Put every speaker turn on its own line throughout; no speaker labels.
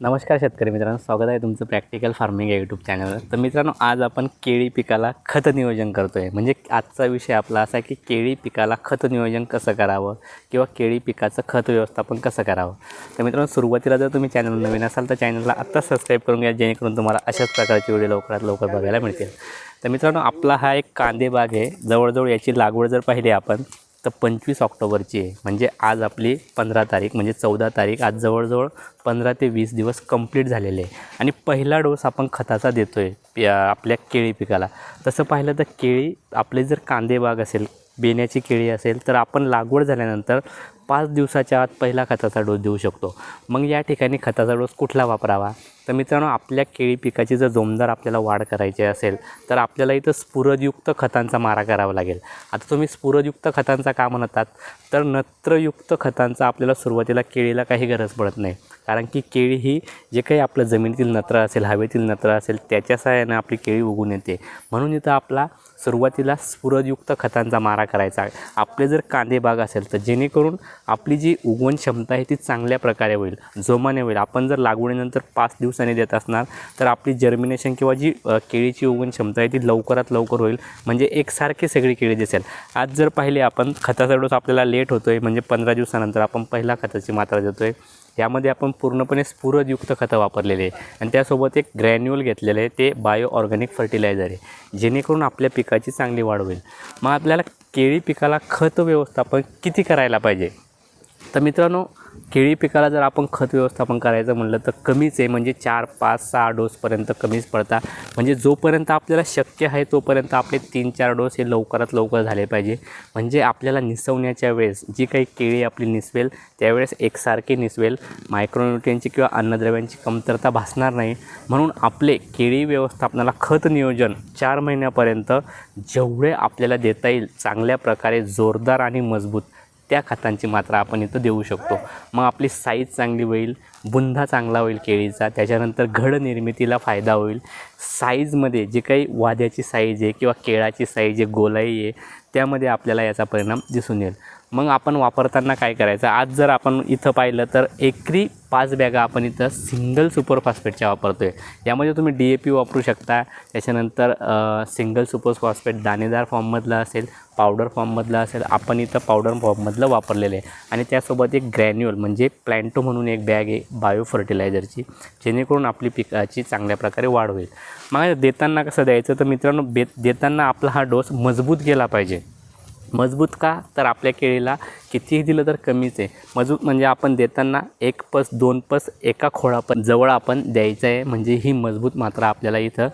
नमस्कार शेतकरी मित्रांनो स्वागत आहे तुमचं प्रॅक्टिकल फार्मिंग या यूट्यूब चॅनलवर तर मित्रांनो आज आपण केळी पिकाला खत नियोजन करतो आहे म्हणजे आजचा विषय आपला असा आहे की केळी पिकाला खत नियोजन कसं करावं किंवा केळी पिकाचं खत व्यवस्थापन कसं करावं. तर मित्रांनो सुरुवातीला जर तुम्ही चॅनल नवीन असाल तर चॅनलला आत्ता सबस्क्राईब करून घ्या जेणेकरून तुम्हाला अशाच प्रकारचे व्हिडिओ लवकरात लवकर बघायला मिळतील. तर मित्रांनो आपला हा एक कांदेबाग आहे. जवळजवळ याची लागवड जर पाहिली आपण तर पंचवीस ऑक्टोबरची आहे. म्हणजे आज आपली पंधरा तारीख म्हणजे चौदा तारीख आज जवळजवळ पंधरा ते वीस दिवस कंप्लीट झालेले आहे. आणि पहिला डोस आपण खताचा देतो आहे आपल्या केळी पिकाला. तसं पाहिलं तर केळी आपले जर कांदे बाग असेल बेण्याची केळी असेल तर आपण लागवड झाल्यानंतर पाच दिवसाच्या आत पहिला खताचा डोस देऊ शकतो. मग या ठिकाणी खताचा डोस कुठला वापरावा? तर मित्रांनो आपल्या केळी पिकाची जर जोमदार आपल्याला वाढ करायची असेल तर आपल्याला इथं स्फुरदयुक्त खतांचा मारा करावा लागेल. आता तुम्ही स्फुरदयुक्त खतांचा का म्हणतात? तर नत्रयुक्त खतांचा आपल्याला सुरुवातीला केळीला काही गरज पडत नाही. कारण की केळी ही जे काही आपलं जमिनीतील नत्र असेल हवेतील नत्र असेल त्याच्या सहाय्याने आपली केळी उगून येते. म्हणून इथं आपला सुरुवातीला स्फुरदयुक्त खतांचा मारा करायचा. आपले जर कांदे बाग असेल तर जेणेकरून आपली जी उगवण क्षमता आहे ती चांगल्या प्रकारे होईल जोमाने होईल. आपण जर लागवडीनंतर पाच दिवसांनी देत असणार तर आपली जर्मिनेशन किंवा जी केळीची उगवण क्षमता आहे ती लवकरात लवकर होईल. म्हणजे एकसारखी सगळी केळी दिसेल. आज जर पाहिले आपण खताचा डोस आपल्याला लेट होतो आहे म्हणजे पंधरा दिवसानंतर आपण पहिला खताची मात्रा देतो आहे यामध्ये आपण पूर्णपणे स्फुरदयुक्त खतं वापरलेले आहे. आणि त्यासोबत एक ग्रॅन्युअल घेतलेलं आहे ते बायो ऑर्गॅनिक फर्टिलायझर आहे जेणेकरून आपल्या पिकाची चांगली वाढ होईल. मग आपल्याला केळी पिकाला खत व्यवस्थापन किती करायला पाहिजे? तर मित्रांनो केळी पिकाला जर आपण खत व्यवस्थापन करायचं म्हणलं तर कमीच आहे म्हणजे चार पाच सहा डोसपर्यंत कमीच पडतात. म्हणजे जोपर्यंत आपल्याला शक्य आहे तोपर्यंत आपले तीन चार डोस हे लवकरात लवकर झाले पाहिजे. म्हणजे आपल्याला निसवण्याच्या वेळेस जी काही केळी आपली निसवेल त्यावेळेस एकसारखी निसवेल. मायक्रोन्युट्रियनची किंवा अन्नद्रव्यांची कमतरता भासणार नाही. म्हणून आपले केळी व्यवस्थापनाला खत नियोजन चार महिन्यापर्यंत जेवढे आपल्याला देता येईल चांगल्या प्रकारे जोरदार आणि मजबूत त्या खतांची मात्रा आपण इथं देऊ शकतो. मग आपली साईज चांगली होईल बुंधा चांगला होईल केळीचा त्याच्यानंतर घड निर्मितीला फायदा होईल. साईजमध्ये जे काही वाद्याची साईज आहे किंवा केळाची साईज आहे गोलाई आहे त्यामध्ये आपल्याला याचा परिणाम दिसून येईल. मग आपण वापरताना काय करायचं? आज जर आपण इथं पाहिलं तर एकरी पाच बॅगा आपण इथं सिंगल सुपर फॉस्फेटच्या वापरतो आहे यामध्ये तुम्ही डी ए पी वापरू शकता. त्याच्यानंतर सिंगल सुपर फॉस्फेट दाणेदार फॉर्ममधलं असेल पावडर फॉर्ममधलं असेल आपण इथं पावडर फॉर्ममधलं वापरलेलं आहे. आणि त्यासोबत एक ग्रॅन्युअल म्हणजे प्लॅन्टो म्हणून एक बॅग आहे बायो फर्टिलायझरची जेणेकरून आपली पिकाची चांगल्या प्रकारे वाढ होईल. मग देताना कसं द्यायचं? तर मित्रांनो बे देताना आपला हा डोस मजबूत गेला पाहिजे. मजबूत का? तर आपल्या केळीला कितीही दिलं तर कमीच आहे. मजबूत म्हणजे आपण देताना एक पस दोन पस एका खोडापण जवळ आपण द्यायचं आहे म्हणजे ही मजबूत मात्रा आपल्याला इथं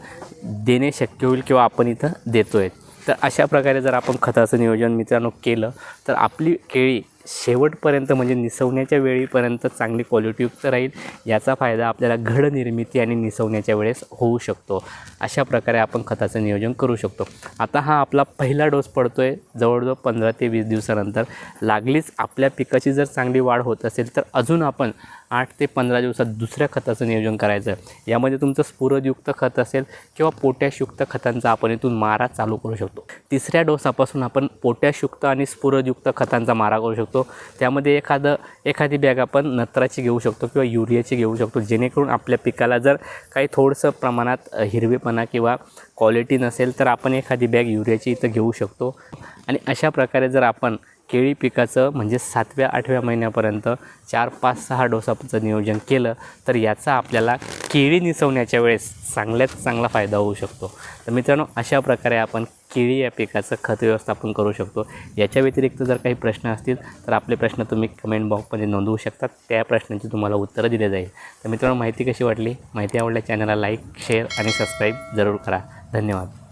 देणे शक्य होईल किंवा आपण इथं देतो आहे तर अशा प्रकारे जर आपण खताचं नियोजन मित्रांनो केलं तर आपली केळी शेवटपर्यंत म्हणजे निसवण्याच्या वेळीपर्यंत चांगली क्वालिटीयुक्त राहील. याचा फायदा आपल्याला घड निर्मिती आणि निसवण्याच्या वेळेस होऊ शकतो. अशा प्रकारे आपण खताचं नियोजन करू शकतो. आता हा आपला पहिला डोस पडतो आहे जवळजवळ पंधरा ते वीस दिवसानंतर. लागलीच आपल्या पिकाची जर चांगली वाढ होत असेल तर अजून आपण आठ ते पंधरा दिवसात दुसऱ्या खताचं नियोजन करायचं. यामध्ये तुमचं स्फुरदयुक्त खत असेल किंवा पोटॅशयुक्त खतांचा आपण इथून मारा चालू करू शकतो. तिसऱ्या डोसापासून आपण पोटॅशयुक्त आणि स्फुरदयुक्त खतांचा मारा करू शकतो. त्यामध्ये एखादं एखादी बॅग आपण नत्राची घेऊ शकतो किंवा युरियाची घेऊ शकतो. जेणेकरून आपल्या पिकाला जर काही थोडंसं प्रमाणात हिरवेपणा किंवा क्वालिटी नसेल तर आपण एखादी बॅग युरियाची इथं घेऊ शकतो. आणि अशा प्रकारे जर आपण केळी पिकाचं म्हणजे सातव्या आठव्या महिन्यापर्यंत चार पाच सहा डोसाचं नियोजन केलं तर याचा आपल्याला केळी निसवण्याच्या वेळेस चांगल्यात चांगला फायदा होऊ शकतो. तर मित्रांनो अशा प्रकारे आपण केळी या पिकाचं खत व्यवस्थापन करू शकतो. याच्या व्यतिरिक्त जर काही प्रश्न असतील तर आपले प्रश्न तुम्ही कमेंट बॉक्समध्ये नोंदवू शकतात. त्या प्रश्नांची तुम्हाला उत्तरं दिले जाईल. तर मित्रांनो माहिती कशी वाटली? माहिती आवडल्या चॅनलला लाईक शेअर आणि सबस्क्राईब जरूर करा. धन्यवाद.